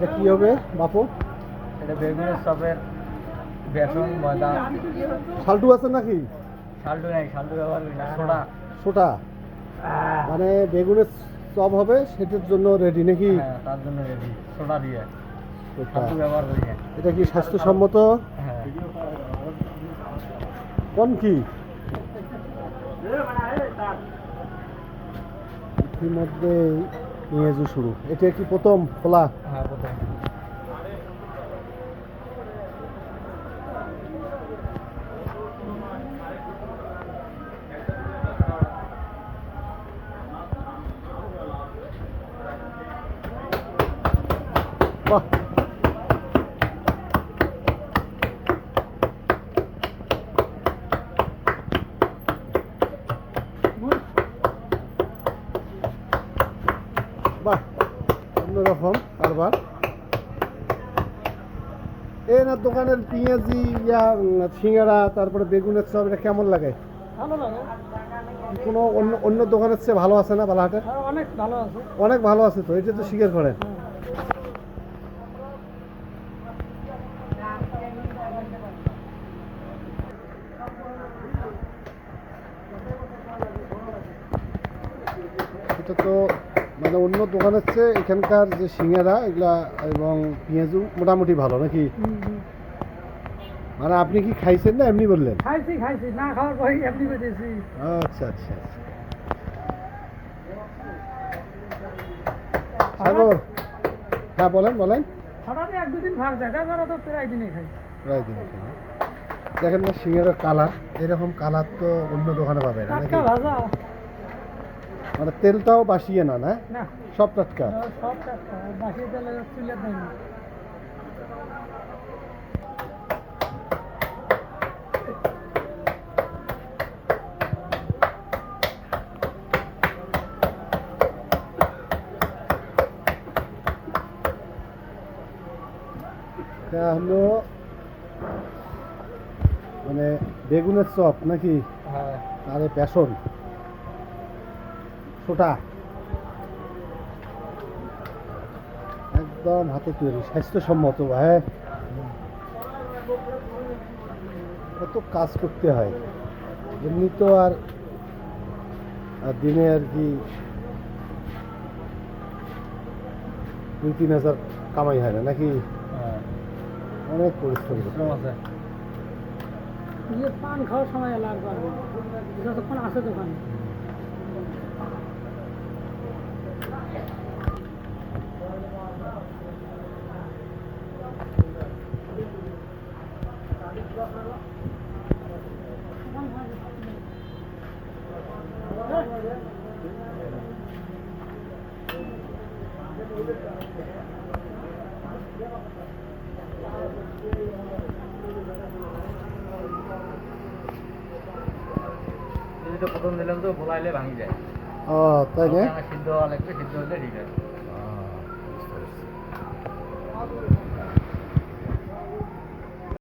এটা কি হবে বাপু? এটা বেগুনের চপের বেসন ময়দা। শালটু আছে নাকি? শাল্টু নাই শাল্টু ব্যবহার করি না সোডা। সোটা মানে বেগুনের চপ হবে সেটার জন্য রেডি নাকি? হ্যাঁ তার জন্য রেডি সোডা দিয়ে। সোটা। ব্যবহার করি না। এটা কি স্বাস্থ্যসম্মত? হ্যাঁ। কোন কি? ইতিমধ্যে ইংরেজি শুরু এটা কি প্রথম খোলা হ্যাঁ প্রথম বাহ বাহ অন্যরকম কারবার এনার দোকানের পেঁয়াজি ইয়া সিঙ্গারা তারপরে বেগুনের চপ এটা কেমন লাগে? ভালো লাগে। কোনো অন্য অন্য দোকানের চেয়ে ভালো আছে না বালাহাটে? অনেক ভালো আছে। অনেক ভালো আছে তো এটা তো স্বীকার করেন। এটা তো মানে অন্য দোকানের চেয়ে এখানকার যে সিঙ্গারা এগুলা এবং পেঁয়াজু মোটামুটি ভালো নাকি? মানে আপনি কি খাইছেন না এমনি বললেন? খাইছি খাইছি না খাওয়ার পরে এমনি বেঁচেছি আচ্ছা আচ্ছা আচ্ছা। সাগর। হ্যাঁ বলেন বলেন। হঠাৎ এক দুদিন ভাগ দেখা তো প্রায় খাই। প্রায় দিন এখানে। দেখেন না সিঙ্গারের কালার এরকম কালার তো অন্য দোকানে পাবে না নাকি? মানে তেলটাও বাসিয়ে না না? সব টাটকা? সব টাটকা। বাসি তেলে চুলের দেয় না। এটা হলো মানে বেগুনের চপ নাকি? হ্যাঁ। আরে বেসন? ছোটা একদম হাতে তৈরি স্বাস্থ্যসম্মত হ্যাঁ। কত কাজ করতে হয়। এমনি তো আর আর দিনে আর কি দুই তিন হাজার কামাই হয় না নাকি? হ্যাঁ। অনেক পরিশ্রম আছে। পান খাওয়ার সময় লাগবে যতক্ষণ আছে দোকানে প্রথম দিলাম তো বলাইলে ভাঙি যায়। ও তাই না সিদ্ধ লাগবে সিদ্ধ হলে ঠিক আছে।